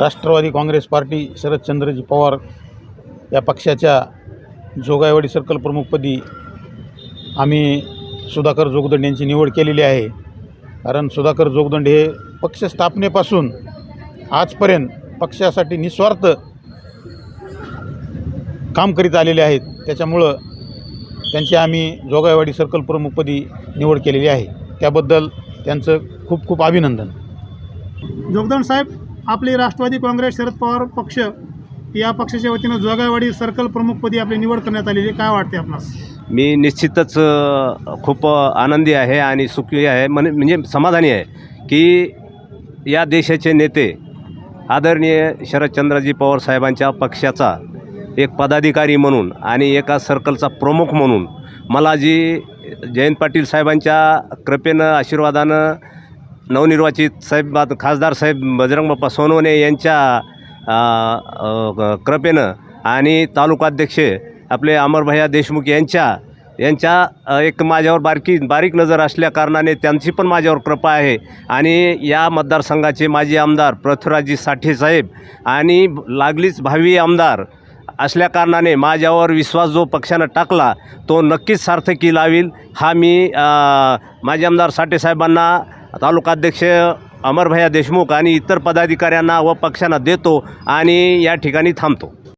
Rashtrawadi Congress party Sharadchandraji Pawar या पक्षाच्या जोगायवाडी circle प्रमुखपदी आम्ही सुधाकर जोगदंड यांची निवड केलेली आहे. कारण सुधाकर जोगदंड हे पक्ष स्थापनेपासून आजपर्यंत पक्षासाठी निस्वार्थ काम करीत आलेले आहेत. त्याच्यामुळं त्यांची आम्ही जोगायवाडी सर्कल प्रमुखपदी निवड केलेली आहे. त्याबद्दल त्यांचं खूप खूप अभिनंदन. जोगदंड साहेब आपले राष्ट्रवादी काँग्रेस शरद पवार पक्ष या पक्षाच्या वतीनं जोगावाडी सर्कल प्रमुखपदी आपली निवड करण्यात आलेली आहे. काय वाटते आपणास मी निश्चितच अ, खूप आनंदी आहे आणि सुखी आहे म्हण म्हणजे समाधानी आहे की या देशाचे नेते आदरणीय शरदचंद्रजी पवार साहेबांच्या पक्षाचा एक पदाधिकारी म्हणून आणि एका सर्कलचा प्रमुख म्हणून मला जी जयंत पाटील साहेबांच्या कृपेनं आशीर्वादानं नवनिर्वाचित साहेब खासदार साहेब बजरंग बाप्पा सोनवणे यांच्या कृपेनं आणि तालुकाध्यक्ष आपले अमरभैया देशमुख यांच्या यांच्या एक माझ्यावर बारकी बारीक नजर असल्या कारणाने त्यांची पण माझ्यावर कृपा आहे. आणि या मतदारसंघाचे माजी आमदार पृथ्वीराजी साठे साहेब आणि लागलीच भावी आमदार असल्या कारणाने माझ्यावर विश्वास जो पक्षानं टाकला तो नक्कीच सार्थकी लावील. हा मी माझे माजी आमदार साठे साहेबांना तालुकाध्यक्ष अमरभया देशमुख आणि इतर पदाधिकाऱ्यांना व पक्षांना देतो आणि या ठिकाणी थांबतो.